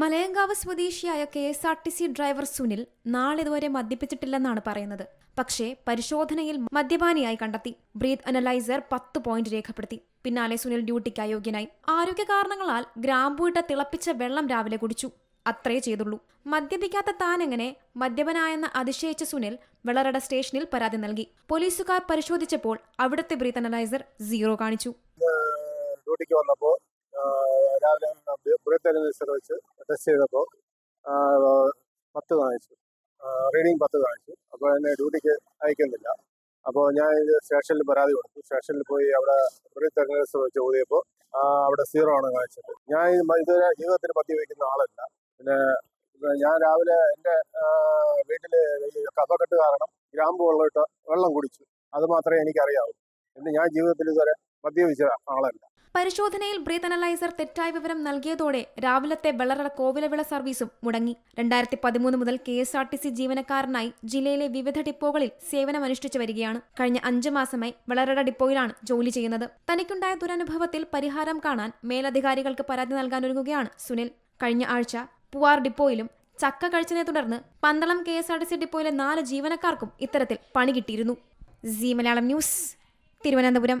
മലയങ്കാവ് സ്വദേശിയായ K S R T C driver Sunil നാളിതുവരെ മദ്യപിച്ചിട്ടില്ലെന്നാണ് പറയുന്നത്. പക്ഷേ പരിശോധനയിൽ മദ്യപാനിയായി കണ്ടെത്തി. ബ്രീത്ത് അനലൈസർ പത്ത് പോയിന്റ് രേഖപ്പെടുത്തി. പിന്നാലെ സുനിൽ ഡ്യൂട്ടിക്ക് അയോഗ്യനായി ആരോഗ്യ കാരണങ്ങളാൽ ഗ്രാമ്പൂയിട്ട തിളപ്പിച്ച വെള്ളം രാവിലെ കുടിച്ചു. അത്രേ ചെയ്തുള്ളൂ. മദ്യപിക്കാത്ത താനെങ്ങനെ മദ്യപനായെന്ന് അതിശയിച്ച സുനിൽ വെള്ളറട സ്റ്റേഷനിൽ പരാതി നൽകി. പോലീസുകാർ പരിശോധിച്ചപ്പോൾ അവിടുത്തെ ബ്രീത്ത് അനലൈസർ സീറോ കാണിച്ചു. ഡ്യൂട്ടിക്ക് വന്നപ്പോൾ അനലൈസർ വെച്ച് ടെസ്റ്റ് ചെയ്തപ്പോൾ പത്ത് കാണിച്ചു റീഡിങ് പത്ത് കാണിച്ചു അപ്പോൾ എന്നെ ഡ്യൂട്ടിക്ക് അയക്കുന്നില്ല. അപ്പോൾ ഞാൻ സ്റ്റേഷനിൽ പരാതി കൊടുത്തു. സ്റ്റേഷനിൽ പോയി അവിടെ ബ്രീത്ത് തെരഞ്ഞെടുപ്പ് വെച്ച് ഓതിയപ്പോൾ അവിടെ സീറോ ആണ് കാണിച്ചത് ഞാൻ ഇത് ഇതുവരെ ജീവിതത്തിൽ പത്തി വയ്ക്കുന്ന ആളല്ല. പിന്നെ ഞാൻ രാവിലെ എന്റെ വീട്ടിൽ ഈ കഫക്കെട്ട് കാരണം ഗ്രാമ്പു വെള്ളമിട്ട് വെള്ളം കുടിച്ചു. അത് മാത്രമേ എനിക്കറിയാവൂ. എന്ന് ഞാൻ ജീവിതത്തിൽ ഇതുവരെ മദ്യപിച്ച ആളല്ല. പരിശോധനയിൽ ബ്രീത്ത് അനലൈസർ തെറ്റായ വിവരം നൽകിയതോടെ രാവിലത്തെ വെള്ളറട കോവിലവിള സർവീസും മുടങ്ങി. രണ്ടായിരത്തി പതിമൂന്ന് മുതൽ K S R T C ജീവനക്കാരനായി ജില്ലയിലെ വിവിധ ഡിപ്പോകളിൽ സേവനമനുഷ്ഠിച്ചു വരികയാണ്. കഴിഞ്ഞ അഞ്ചു മാസമായി വെള്ളറട ഡിപ്പോയിലാണ് ജോലി ചെയ്യുന്നത്. തനിക്കുണ്ടായ ദുരനുഭവത്തിൽ പരിഹാരം കാണാൻ മേലധികാരികൾക്ക് പരാതി നൽകാനൊരുങ്ങുകയാണ് സുനിൽ. കഴിഞ്ഞ ആഴ്ച പൂവാർ ഡിപ്പോയിലും ചക്ക കഴിച്ചതിനെ തുടർന്ന് Pandalam K S R T C ഡിപ്പോയിലെ നാല് ജീവനക്കാർക്കും ഇത്തരത്തിൽ പണി കിട്ടിയിരുന്നു. C Malayalam news Thiruvananthapuram.